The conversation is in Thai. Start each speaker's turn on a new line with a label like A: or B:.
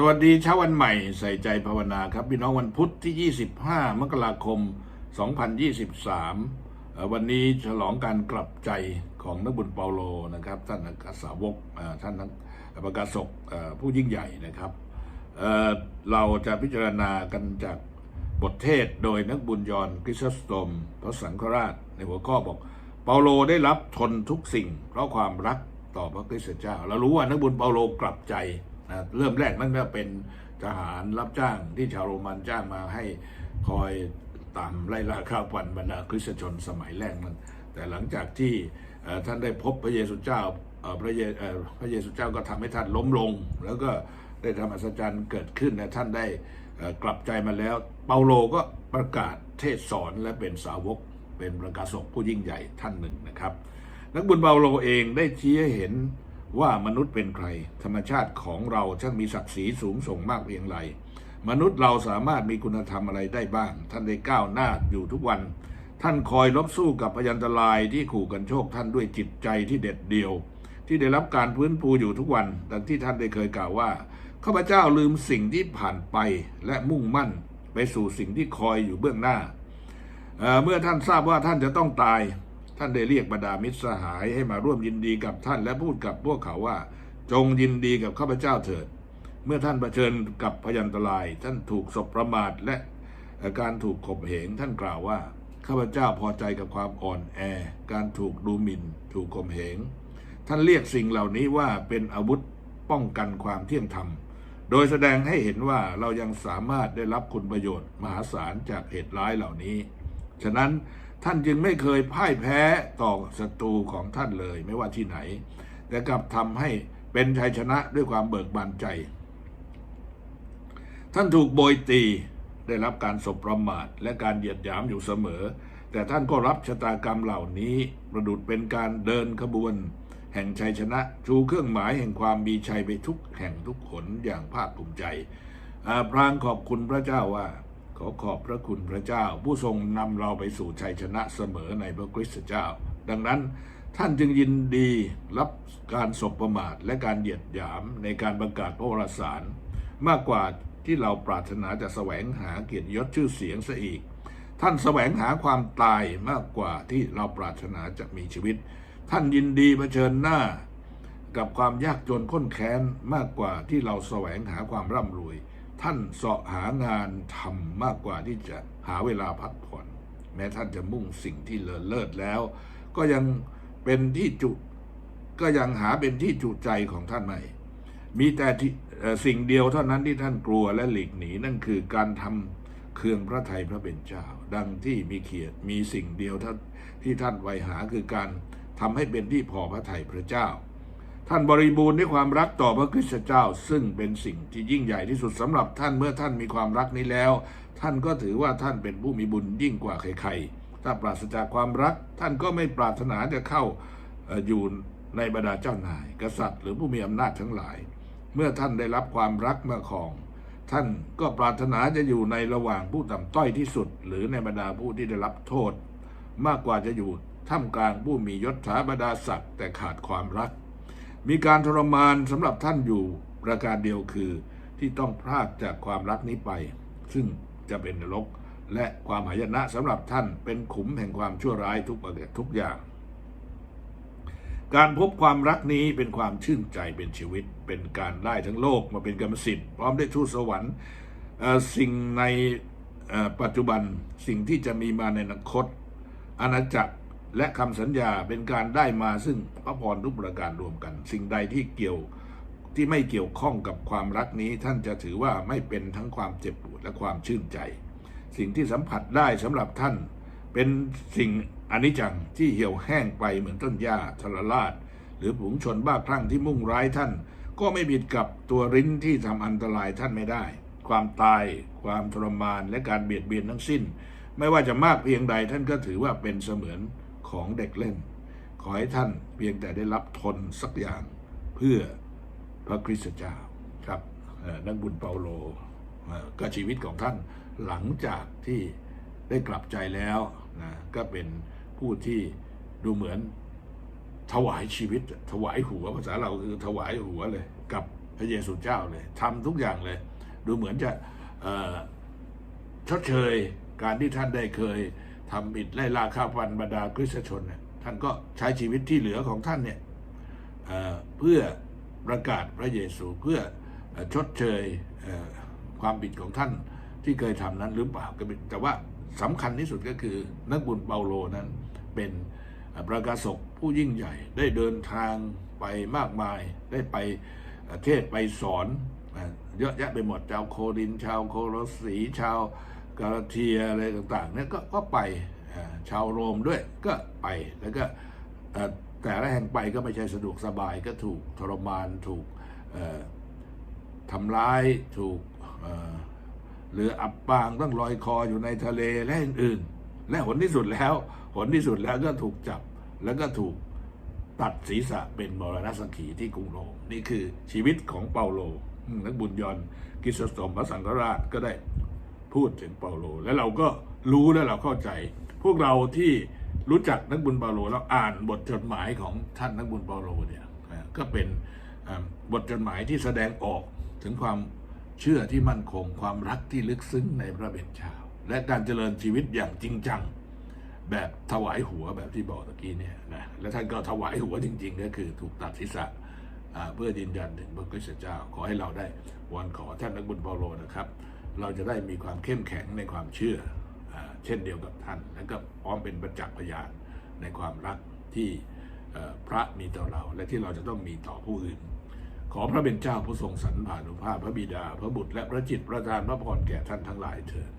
A: สวัสดีเช้าวันใหม่ใส่ใจภาวนาครับ พี่น้องวันพุธที่ 25 มกราคม 2023 วันนี้ฉลองการกลับใจของนักบุญเปาโลนะครับ ท่านอัครสาวกเอ่อท่านนักประกาศกผู้ยิ่งใหญ่นะครับเราจะพิจารณากันจากบทเทศโดยนักบุญยอนคริสตสตมพระสังฆราชในหัวข้อบอก เปาโลได้รับทนทุกสิ่ง เพราะความรักต่อพระคริสต์เจ้าเรารู้ว่านักบุญเปาโลกลับใจ นะเริ่มแรกนั่นก็เป็นทหารรับจ้างที่ชาวโรมันจ้างมาให้คอยตามไล่ล่าข้าวปันบรรดาคริสตชนสมัยแรกนั้น แต่หลังจากที่ท่านได้พบพระเยซูเจ้าพระเยพระเยซูเจ้าก็ทำให้ท่านล้มลง แล้วก็ได้ทำอัศจรรย์เกิดขึ้นนะท่านได้กลับใจมาแล้ว เปาโลก็ประกาศเทศสอนและเป็นสาวกเป็นประกาศกผู้ยิ่งใหญ่ท่านหนึ่งนะครับ นักบุญเปาโลเองได้ชี้ให้เห็น ว่ามนุษย์เป็นใคร ธรรมชาติของเราช่างมีศักดิ์ศรีสูงส่งมากเพียงไรมนุษย์เราสามารถมีคุณธรรมอะไรได้บ้าง ท่านได้ก้าวหน้าอยู่ทุกวัน ท่านคอยลบสู้กับพยันตรายที่ขู่กันโชคท่านด้วยจิตใจที่เด็ดเดี่ยว ที่ได้รับการพื้นปูอยู่ทุกวัน ดังที่ท่านได้เคยกล่าวว่าข้าพเจ้าลืมสิ่งที่ผ่านไปและมุ่งมั่นไปสู่สิ่งที่คอยอยู่เบื้องหน้าเเมื่อท่านทราบว่าท่านจะต้องตาย ท่านได้เรียกบรรดามิตรสหายให้มาร่วมยินดีกับท่านและพูดกับพวกเขาว่า จงยินดีกับข้าพเจ้าเถิด เมื่อท่านเผชิญกับพยันตราย ท่านถูกสบประมาทและการถูกข่มเหงท่านกล่าวว่าข้าพเจ้าพอใจกับความอ่อนแอ การถูกดูหมิ่น ถูกข่มเหง ท่านเรียกสิ่งเหล่านี้ว่าเป็นอาวุธป้องกันความเที่ยงธรรม โดยแสดงให้เห็นว่าเรายังสามารถได้รับคุณประโยชน์มหาศาลจากเหตุร้ายเหล่านี้ ฉะนั้น ท่านจึงไม่เคยพ่ายแพ้ต่อศัตรูของท่านเลยไม่ว่าที่ไหน แต่กลับทำให้เป็นชัยชนะด้วยความเบิกบานใจ ท่านถูกโบยตีได้รับการสบประมาทและการเหยียดหยามอยู่เสมอ แต่ท่านก็รับชะตากรรมเหล่านี้ ประดุดเป็นการเดินขบวน แห่งชัยชนะ ชูเครื่องหมายแห่งความมีชัยไปทุกแห่งทุกหนอย่างภาคภูมิใจ พรางขอบคุณพระเจ้าว่า ขอขอบพระคุณพระเจ้า ผู้ทรงนำเราไปสู่ชัยชนะเสมอในพระคริสตเจ้า ดังนั้นท่านจึงยินดีรับการสบประมาทและการเหยียดหยามในการประกาศพระวรสาร มากกว่าที่เราปรารถนาจะแสวงหาเกียรติยศชื่อเสียงซะอีก ท่านแสวงหาความตายมากกว่าที่เราปรารถนาจะมีชีวิต ท่านยินดีเผชิญหน้า กับความยากจนข้นแค้นมากกว่าที่เราแสวงหาความร่ำรวย ท่านเสาะหางานทำมากกว่าที่จะหาเวลาพักผ่อน แม้ท่านจะมุ่งสิ่งที่เลิศเลิศแล้ว ก็ยังเป็นที่จุก็ยังหาเป็นที่จุใจของท่านไม่ มีแต่สิ่งเดียวเท่านั้นที่ท่านกลัวและหลีกหนีนั่นคือการทำเครื่องพระไทยพระเป็นเจ้า ดังที่มีเขียนมีสิ่งเดียวท่านที่ท่านไวหาคือการทำให้เป็นที่พอพระไทยพระเจ้า ท่านบริบูรณ์ด้วยความรักต่อพระคริสตเจ้า ซึ่งเป็นสิ่งที่ยิ่งใหญ่ที่สุดสำหรับท่านเมื่อท่านมีความรักนี้แล้ว ท่านก็ถือว่าท่านเป็นผู้มีบุญยิ่งกว่าใครๆ ถ้าปราศจากความรัก ท่านก็ไม่ปรารถนาจะเข้าอยู่ในบรรดาเจ้านาย กษัตริย์ หรือผู้มีอำนาจทั้งหลาย เมื่อท่านได้รับความรักมาของ ท่านก็ปรารถนาจะอยู่ในระหว่างผู้ต่ำต้อยที่สุด หรือในบรรดาผู้ที่ได้รับโทษ มากกว่าจะอยู่ท่ามกลางผู้มียศถาบรรดาศักดิ์แต่ขาดความรัก มีการทรมานสำหรับท่านอยู่ประการเดียวคือที่ต้องพรากจากความรักนี้ไป ซึ่งจะเป็นนรก และความหายนะสำหรับท่านเป็นขุมแห่งความชั่วร้ายทุกประเภททุกอย่าง การพบความรักนี้เป็นความชื่นใจเป็นชีวิต เป็นการได้ทั้งโลกมาเป็นกรรมสิทธิ์พร้อมได้ทูตสวรรค์สิ่งในปัจจุบันสิ่งที่จะมีมาในอนาคตอาณาจักร และคำสัญญาเป็นการได้มาซึ่งพระพรทุกประการรวมกัน สิ่งใดที่เกี่ยวที่ไม่เกี่ยวข้องกับความรักนี้ ท่านจะถือว่าไม่เป็นทั้งความเจ็บปวดและความชื่นใจ สิ่งที่สัมผัสได้สำหรับท่าน เป็นสิ่งอนิจจังที่เหี่ยวแห้งไปเหมือนต้นหญ้าทรลาดหรือฝูงชนบ้าคลั่งที่มุ่งร้ายท่าน ก็ไม่ผิดกับตัวริ้นที่ทำอันตรายท่านไม่ได้ ความตาย ความทรมานและการเบียดเบียนทั้งสิ้น ไม่ว่าจะมากเพียงใดท่านก็ถือว่าเป็นเสมือน ของเด็กเล่น ขอให้ท่านเพียงแต่ได้รับทนสักอย่างเพื่อพระคริสตเจ้าครับนักบุญเปาโลก็ชีวิตของท่านหลังจากที่ได้กลับใจแล้วนะก็เป็นผู้ที่ดูเหมือนถวายชีวิต ถวายหัวภาษาเราคือถวายหัวเลย กับพระเยซูเจ้าเลยทำทุกอย่างเลย ดูเหมือนจะชดเชยการที่ท่านได้เคย ทำผิดไล่ล่าฆ่าฟันบรรดาคริสตชนเนี่ยท่านก็ใช้ชีวิตที่เหลือของท่านเนี่ยเเพื่อประกาศพระเยซูเพื่ออชดเชยเความผิดของท่านที่เคยทำนั้นหรือเปล่าก็แต่ว่าสำคัญที่สุดก็คือนักบุญเปาโลนั้น เป็นประกาศกผู้ยิ่งใหญ่ได้เดินทางไปมากมาย ได้ไปเทศไปสอนเยอะแยะไปหมดชาวโครินชาวโคโลสีชาว กาลาเทียอะไรต่างๆเนี่ยก็ก็ไปชาวโรมด้วยก็ไปแล้วก็แต่ละแห่งไปก็ไม่ใช่สะดวกสบายก็ถูกทรมานถูกทำร้ายถูกเอ่อเรืออับปางต้องลอยคออยู่ในทะเลและอื่นๆ และผลที่สุดแล้วผลที่สุดแล้วก็ถูกจับแล้วก็ถูกตัดศีรษะเป็นมรณสังขีที่กรุงโรมนี่คือชีวิตของเปาโลนักบุญยอนต์คริสตสมพระสังฆราชก็ได้ พูดถึงเปาโล และเราก็รู้และเราเข้าใจ พวกเราที่รู้จักนักบุญเปาโลแล้วอ่านบทจดหมายของท่านนักบุญเปาโลเนี่ยก็เป็นบทจดหมายที่แสดงออกถึงความเชื่อที่มั่นคงความรักที่ลึกซึ้งในพระเบญชาและการเจริญชีวิตอย่างจริงจัง แบบถวายหัวแบบที่บอกตะกี้เนี่ยนะและท่านก็ถวายหัวจริง ๆ ก็คือถูกตัดศีรษะเพื่อยืนยันถึงพระคริสตเจ้า ขอให้เราได้วอนขอท่านนักบุญเปาโลนะครับ เราจะได้มีความเข้มแข็งในความเชื่ออเช่นเดียวกับท่าน และก็พร้อมเป็นประจักษ์พยานในความรักที่พระมีต่อเรา และที่เราจะต้องมีต่อผู้อื่น ขอพระเป็นเจ้าผู้ทรงสรรผานุภาพพระบิดา พระบุตรและพระจิตประทานพระพรแก่ท่านทั้งหลายเถิด